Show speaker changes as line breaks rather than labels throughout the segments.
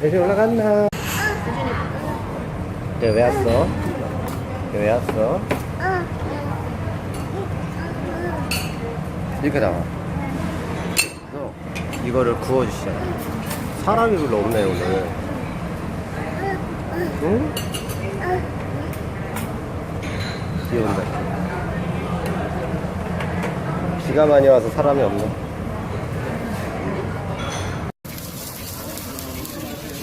예준이 올라갔나? 네, 왜 왔어? 네, 왜 왔어? 이렇게 나와. 그래서 이거를 구워주시잖아. 사람이 별로 없네, 오늘. 응? 비 온다. 비가 많이 와서 사람이 없네.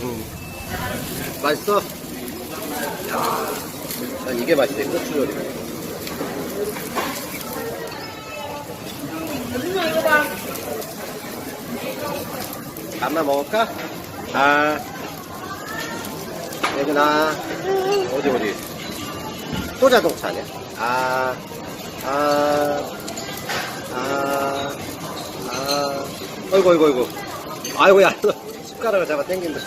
음. 맛있어? 야, 난 이게 맛있네, 고추 요리. 밥만 먹을까? 아, 예준아, 어디, 어디? 또 자동차네. 아, 아, 아, 아, 어이구, 어이구, 어이구. 아이고, 야, 너 숟가락을 잡아 당긴다.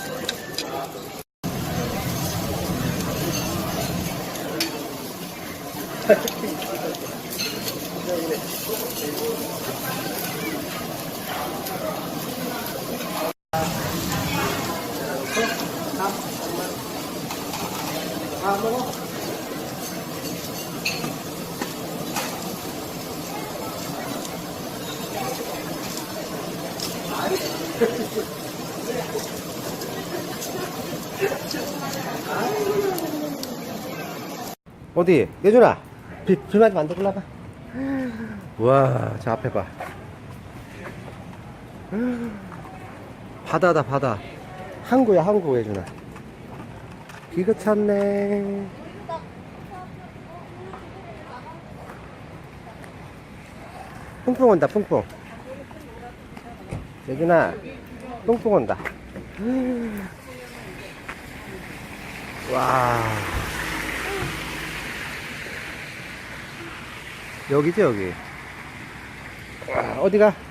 아, 먹 어. 어디? 예준아, 비, 비 맞으면 안 돼, 올라가. 와, 저 앞에 봐. 바다다, 바다. 항구야, 항구, 예준아. 비가 찼네. 퐁퐁 온다, 퐁퐁. 예준아, 퐁퐁 온다. 와. 여기지, 여기. 와, 어디가?